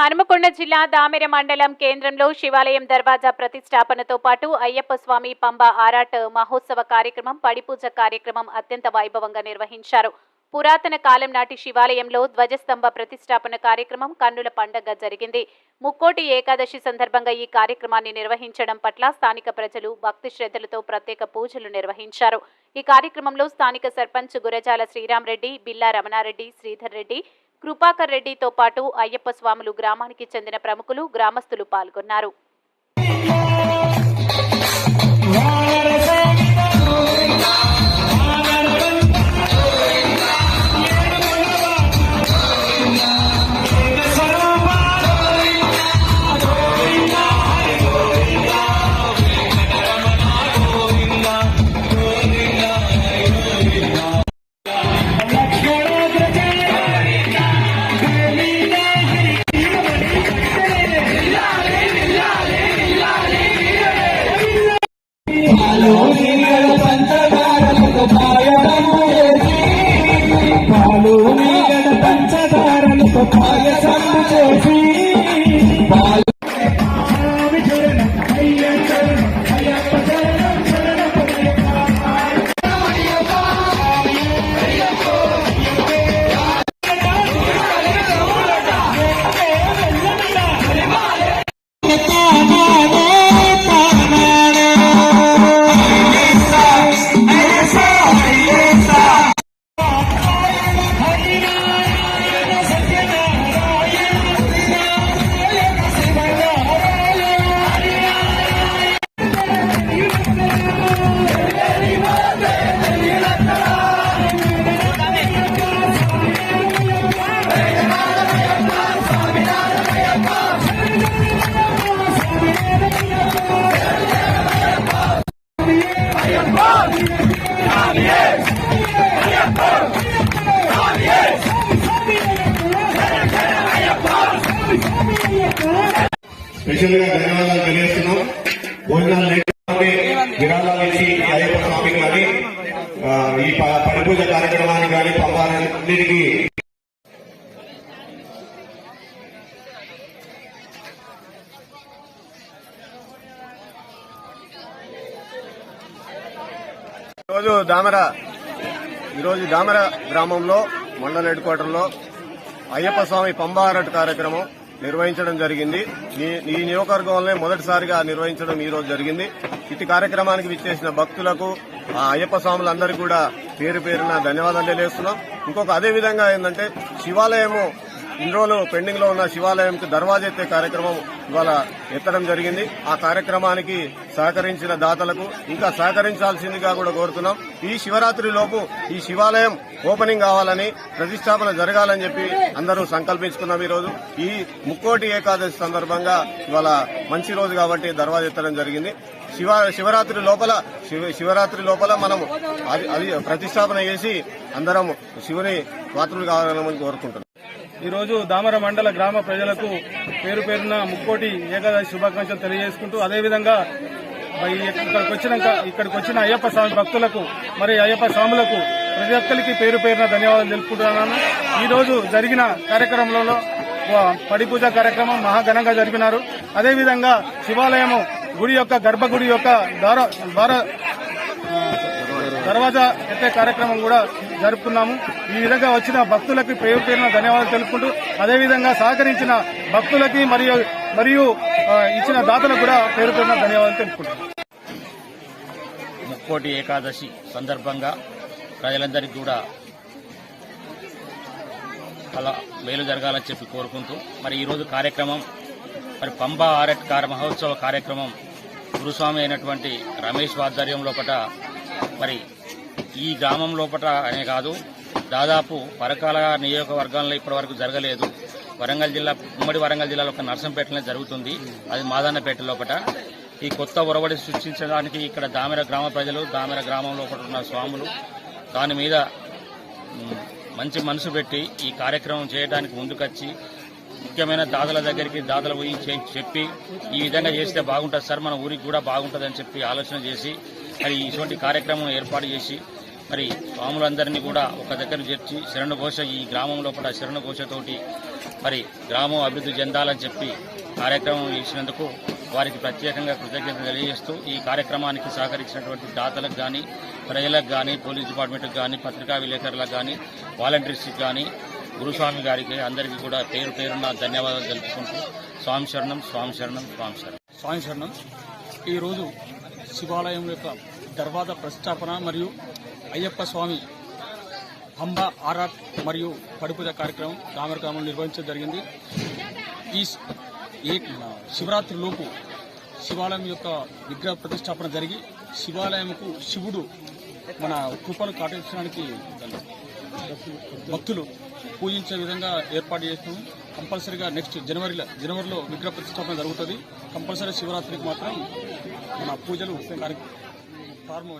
హనుమకొండ జిల్లా దామెర మండలం కేంద్రంలో శివాలయం దర్వాజా ప్రతిష్టాపనతో పాటు అయ్యప్ప స్వామి పంబ ఆరాట్ మహోత్సవ కార్యక్రమం పడిపూజ కార్యక్రమం అత్యంత వైభవంగా నిర్వహించారు. పురాతన కాలం నాటి శివాలయంలో ధ్వజస్తంభ ప్రతిష్టాపన కార్యక్రమం కన్నుల పండగ జరిగింది. ముక్కోటి ఏకాదశి సందర్భంగా ఈ కార్యక్రమాన్ని నిర్వహించడం పట్ల స్థానిక ప్రజలు భక్తి శ్రద్ధలతో ప్రత్యేక పూజలు నిర్వహించారు. ఈ కార్యక్రమంలో స్థానిక సర్పంచ్ గురజాల శ్రీరామరెడ్డి బిల్లా రమణారెడ్డి శ్రీధర్ రెడ్డి కృపాకర్ రెడ్డితో పాటు అయ్యప్ప స్వాములు గ్రామానికి చెందిన ప్రముఖులు గ్రామస్తులు పాల్గొన్నారు. Hallelujah. స్పెషల్గా ధన్యవాదాలు తెలియజేస్తున్నాం. భోజనాలు లేకపోతే విరాళాలు ఇచ్చి అయ్యప్ప స్వామి కానీ ఈ పరిపూజ పడిపూజ కార్యక్రమానికి కానీ పంపాలన్నిటికీ ఈరోజు దామర ఈరోజు దామర గ్రామంలో మండల హెడ్ క్వార్టర్లో అయ్యప్ప స్వామి పంబారట్ కార్యక్రమం నిర్వహించడం జరిగింది. ఈ ఈ నియోజకవర్గంలో మొదటిసారిగా నిర్వహించడం ఈ రోజు జరిగింది. ఇటు కార్యక్రమానికి విచ్చేసిన భక్తులకు ఆ అయ్యప్ప స్వాములందరికీ కూడా పేరు పేరున ధన్యవాదాలు తెలియజేస్తున్నాం. ఇంకొక అదే విధంగా ఏంటంటే శివాలయము ఇన్ని రోజులు పెండింగ్లో ఉన్న శివాలయంకి దర్వాజా ఎత్తే కార్యక్రమం ఇవాళ ఎత్తడం జరిగింది. ఆ కార్యక్రమానికి సహకరించిన దాతలకు ఇంకా సహకరించాల్సిందిగా కూడా కోరుతున్నాం. ఈ శివరాత్రి లోపు ఈ శివాలయం ఓపెనింగ్ కావాలని ప్రతిష్టాపన జరగాలని చెప్పి అందరూ సంకల్పించుకున్నాం ఈ రోజు ఈ ముక్కోటి ఏకాదశి సందర్భంగా ఇవాళ మంచి రోజు కాబట్టి దర్వాజా ఎత్తడం జరిగింది. శివ శివరాత్రి లోపల శివ శివరాత్రి లోపల మనం అది అది ప్రతిష్టాపన చేసి అందరం శివుని పాత్రలు కావాలని కోరుకుంటున్నాం. ఈరోజు దామర మండల గ్రామ ప్రజలకు పేరు పేరున ముక్కోటి ఏకాదశి శుభాకాంక్షలు తెలియజేసుకుంటూ అదేవిధంగా ఇక్కడికి వచ్చినాక ఇక్కడికి వచ్చిన అయ్యప్ప స్వామి భక్తులకు మరి అయ్యప్ప స్వాములకు ప్రతి ఒక్కరికి పేరు పేరున ధన్యవాదాలు తెలుపుకుంటున్నాను. ఈ రోజు జరిగిన కార్యక్రమంలో పడిపూజ కార్యక్రమం మహాఘనంగా జరిపినారు. అదేవిధంగా శివాలయము గుడి యొక్క గర్భగుడి యొక్క ద్వారా ద్వార దర్వాజా ఎత్తే కార్యక్రమం కూడా జరుపుకున్నాము. ఈ విధంగా వచ్చిన భక్తులకి పేరు పేరున ధన్యవాదాలు తెలుపుకుంటూ అదేవిధంగా సహకరించిన భక్తులకి మరియు మరియు ఇచ్చిన దాతలకు కూడా పేరు పేరున ధన్యవాదాలు తెలుపుకుంటున్నాం. ముక్కోటి ఏకాదశి సందర్భంగా ప్రజలందరికీ కూడా అలా మేలు జరగాలని చెప్పి కోరుకుంటూ మరి ఈరోజు కార్యక్రమం మరి పంబా ఆరట్ కార మహోత్సవ కార్యక్రమం గురుస్వామి అయినటువంటి రమేష్ ఆధ్వర్యం పట మరి ఈ గ్రామం లోపట అనే కాదు. దాదాపు పరకాల నియోజకవర్గాల్లో ఇప్పటివరకు జరగలేదు. వరంగల్ జిల్లా ఉమ్మడి వరంగల్ జిల్లాలో ఒక నర్సంపేటలో జరుగుతుంది. అది మాదన్నపేట లోపట. ఈ కొత్త ఒరవడి సృష్టించడానికి ఇక్కడ దామెర గ్రామ ప్రజలు దామెర గ్రామంలో ఉన్న స్వాములు దాని మీద మంచి మనసు పెట్టి ఈ కార్యక్రమం చేయడానికి ముందుకొచ్చి ముఖ్యమైన దాతల దగ్గరికి దాతలు పోయి చెప్పి ఈ విధంగా చేస్తే బాగుంటుంది సార్ మన ఊరికి కూడా బాగుంటుంది అని చెప్పి ఆలోచన చేసి మరి ఇటువంటి కార్యక్రమం ఏర్పాటు చేసి మరి స్వాములందరినీ కూడా ఒక దగ్గర చేర్చి శరణఘోష ఈ గ్రామం లోపల శరణఘోషతోటి మరి గ్రామం అభివృద్ధి చెందాలని చెప్పి కార్యక్రమం చేసినందుకు వారికి ప్రత్యేకంగా కృతజ్ఞత తెలియజేస్తూ ఈ కార్యక్రమానికి సహకరించినటువంటి దాతలకు కానీ ప్రజలకు కానీ పోలీస్ డిపార్ట్మెంట్కి కానీ పత్రికా విలేకరులకు కానీ వాలంటీర్స్కి కానీ గురుస్వామి గారికి అందరికీ కూడా పేరు పేరున ధన్యవాదాలు తెలుపుకుంటూ స్వామి శరణం స్వామి శరణం స్వామి శరణం. స్వామి శరణం. ఈరోజు శివాలయం యొక్క దర్వాజ ప్రతిష్టాపన మరియు అయ్యప్ప స్వామి అంబ ఆరాట్ మరియు పడిపూజ కార్యక్రమం రామర గ్రామంలో నిర్వహించడం జరిగింది. ఈ శివరాత్రిలోపు ఏ శివాలయం యొక్క విగ్రహ ప్రతిష్టాపన జరిగి శివాలయంకు శివుడు మన కృపను కాటించడానికి భక్తులు పూజించే విధంగా ఏర్పాటు చేస్తాం. కంపల్సరీగా నెక్స్ట్ జనవరిలో జనవరిలో విగ్రహ ప్రతిష్టాపన జరుగుతుంది. కంపల్సరీ శివరాత్రికి మాత్రం మన పూజలు ಫಾರ್ಮ್